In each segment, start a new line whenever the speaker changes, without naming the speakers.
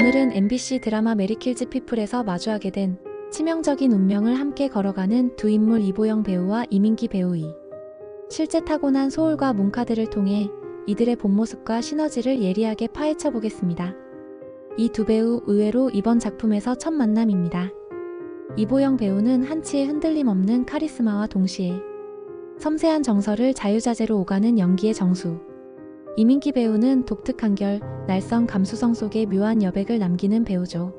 오늘은 MBC 드라마 메리킬즈 피플에서 마주하게 된 치명적인 운명을 함께 걸어가는 두 인물 이보영 배우와 이민기 배우이. 실제 타고난 소울과 문카드를 통해 이들의 본 모습과 시너지를 예리하게 파헤쳐 보겠습니다. 이 두 배우 의외로 이번 작품에서 첫 만남입니다. 이보영 배우는 한치의 흔들림 없는 카리스마와 동시에 섬세한 정서를 자유자재로 오가는 연기의 정수. 이민기 배우는 독특한 결, 날성 감수성 속에 묘한 여백을 남기는 배우죠.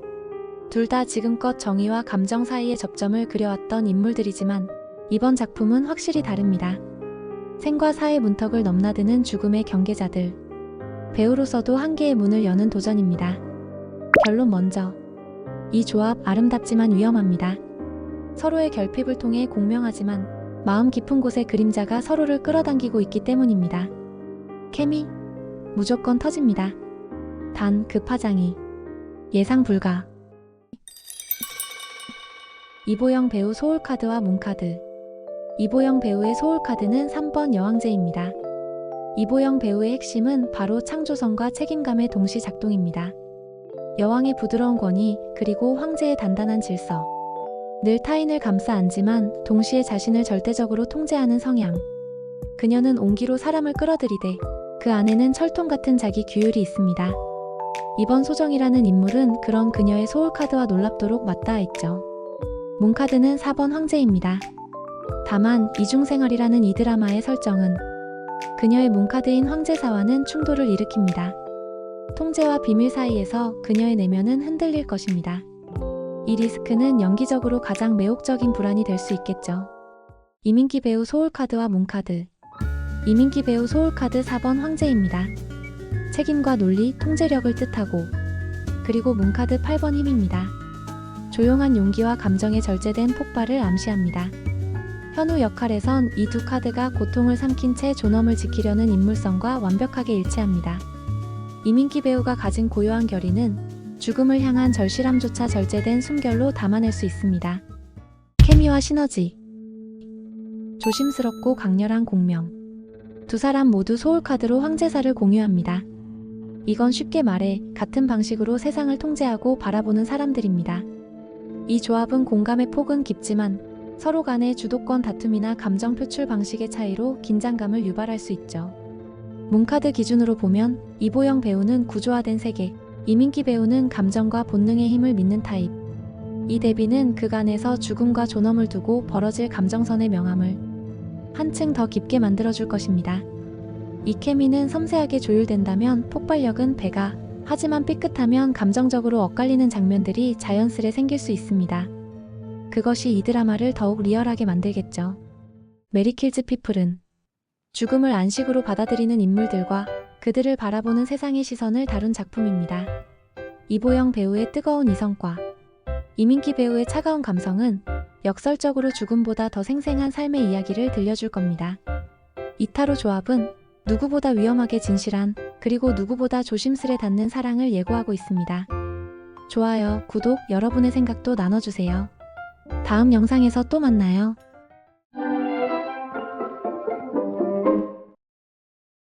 둘 다 지금껏 정의와 감정 사이의 접점을 그려왔던 인물들이지만 이번 작품은 확실히 다릅니다. 생과 사의 문턱을 넘나드는 죽음의 경계자들. 배우로서도 한계의 문을 여는 도전입니다. 결론 먼저. 이 조합 아름답지만 위험합니다. 서로의 결핍을 통해 공명하지만 마음 깊은 곳에 그림자가 서로를 끌어당기고 있기 때문입니다. 케미 무조건 터집니다. 단 그 파장이 예상 불가. 이보영 배우 소울카드와 문카드. 이보영 배우의 소울카드는 3번 여왕제입니다. 이보영 배우의 핵심은 바로 창조성과 책임감의 동시 작동입니다. 여왕의 부드러운 권위, 그리고 황제의 단단한 질서. 늘 타인을 감싸 안지만 동시에 자신을 절대적으로 통제하는 성향. 그녀는 온기로 사람을 끌어들이되 그 안에는 철통 같은 자기 규율이 있습니다. 이번 소정이라는 인물은 그런 그녀의 소울카드와 놀랍도록 맞닿아 있죠. 문카드는 4번 황제입니다. 다만 이중생활이라는 이 드라마의 설정은 그녀의 문카드인 황제사와는 충돌을 일으킵니다. 통제와 비밀 사이에서 그녀의 내면은 흔들릴 것입니다. 이 리스크는 연기적으로 가장 매혹적인 불안이 될 수 있겠죠. 이민기 배우 소울카드와 문카드 이민기 배우 소울카드 4번 황제입니다. 책임과 논리, 통제력을 뜻하고 그리고 문카드 8번 힘입니다. 조용한 용기와 감정에 절제된 폭발을 암시합니다. 현우 역할에선 이 두 카드가 고통을 삼킨 채 존엄을 지키려는 인물성과 완벽하게 일치합니다. 이민기 배우가 가진 고요한 결의는 죽음을 향한 절실함조차 절제된 숨결로 담아낼 수 있습니다. 케미와 시너지 조심스럽고 강렬한 공명 두 사람 모두 소울카드로 황제사를 공유합니다. 이건 쉽게 말해 같은 방식으로 세상을 통제하고 바라보는 사람들입니다. 이 조합은 공감의 폭은 깊지만 서로 간의 주도권 다툼이나 감정 표출 방식의 차이로 긴장감을 유발할 수 있죠. 문카드 기준으로 보면 이보영 배우는 구조화된 세계, 이민기 배우는 감정과 본능의 힘을 믿는 타입. 이 대비는 그간에서 죽음과 존엄을 두고 벌어질 감정선의 명암을 한층 더 깊게 만들어줄 것입니다. 이 케미는 섬세하게 조율된다면 폭발력은 배가, 하지만 삐끗하면 감정적으로 엇갈리는 장면들이 자연스레 생길 수 있습니다. 그것이 이 드라마를 더욱 리얼하게 만들겠죠. 메리킬즈 피플은 죽음을 안식으로 받아들이는 인물들과 그들을 바라보는 세상의 시선을 다룬 작품입니다. 이보영 배우의 뜨거운 이성과 이민기 배우의 차가운 감성은 역설적으로 죽음보다 더 생생한 삶의 이야기를 들려줄 겁니다. 이타로 조합은 누구보다 위험하게 진실한 그리고 누구보다 조심스레 닿는 사랑을 예고하고 있습니다. 좋아요, 구독, 여러분의 생각도 나눠주세요. 다음 영상에서 또 만나요.